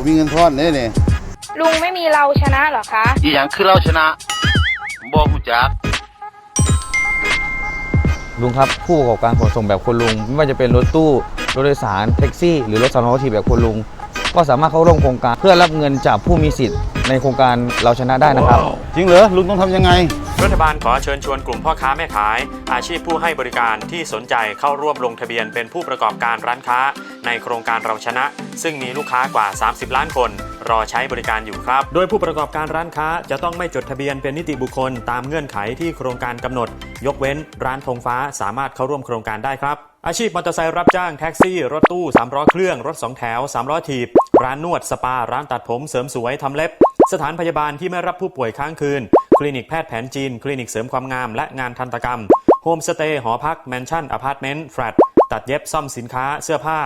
ผมมีเงินทอนเนี่ยนี่ลุงไม่มีเราชนะเหรอคะ อีหยังคือเราชนะบ่ฮู้จักลุงครับผู้ประกอบการขนส่งแบบคุณลุง ไม่ว่าจะเป็นรถตู้รถโดยสารแท็กซี่ หรือรถสาธารณะแบบคุณลุง ก็สามารถเข้าร่วมโครงการเพื่อรับเงินจากผู้มีสิทธิ์ในโครงการเราชนะได้นะครับ จริงเหรอลุงต้องทำยังไง รัฐบาลขอเชิญชวนกลุ่มพ่อค้าแม่ขาย อาชีพผู้ให้บริการที่สนใจเข้าร่วมลงทะเบียนเป็นผู้ประกอบการร้านค้า ในโครงการเราชนะ ซึ่งมีลูกค้ากว่า 30 ล้านคนรอใช้บริการอยู่ครับ โดยผู้ประกอบการร้านค้าจะต้องไม่จดทะเบียนเป็นนิติบุคคล ตามเงื่อนไขที่โครงการกำหนด ยกเว้นร้านธงฟ้าสามารถเข้าร่วมโครงการได้ครับ อาชีพมอเตอร์ไซค์รับจ้างแท็กซี่ รถตู้3ล้อเครื่อง รถ2แถว3ล้อถีบ ร้านนวดสปา ร้านตัดผมเสริมสวยทำเล็บ สถานพยาบาลที่ไม่รับผู้ป่วยค้างคืน คลินิกแพทย์แผนจีน คลินิกเสริมความงามและงานทันตกรรม โฮมสเตย์หอพักแมนชั่นอพาร์ตเมนต์แฟลตตัดเย็บซ่อมสินค้าเสื้อผ้า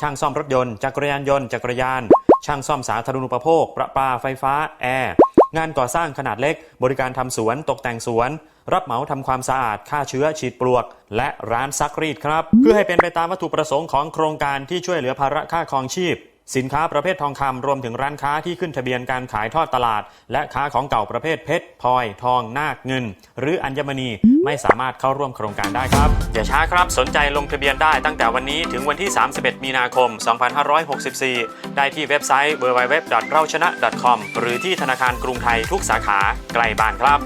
ช่างซ่อมรถยนต์จักรยานยนต์จักรยาน ช่างซ่อมสาธารณูปโภค ประปาไฟฟ้า แอร์ งานก่อสร้างขนาดเล็ก บริการทำสวนตกแต่งสวน รับเหมาทำความสะอาดฆ่าเชื้อฉีดปลวก และร้านซักรีดครับ เพื่อให้เป็นไปตามวัตถุประสงค์ของโครงการที่ช่วยเหลือภาระค่าครองชีพ สินค้าประเภททองคำรวมถึงร้านค้าที่ขึ้นทะเบียนการขายทอดตลาด และค้าของเก่าประเภทเพชรพลอย ทองนาคเงิน หรืออัญมณีไม่สามารถเข้าร่วมโครงการได้ครับอย่าช้าครับสนใจลงทะเบียนได้ตั้งแต่วันนี้ถึงวันที่ 31 มีนาคม 2564 ได้ที่เว็บไซต์ www.rauchana.com หรือที่ธนาคารกรุงไทยทุกสาขาใกล้บ้านครับ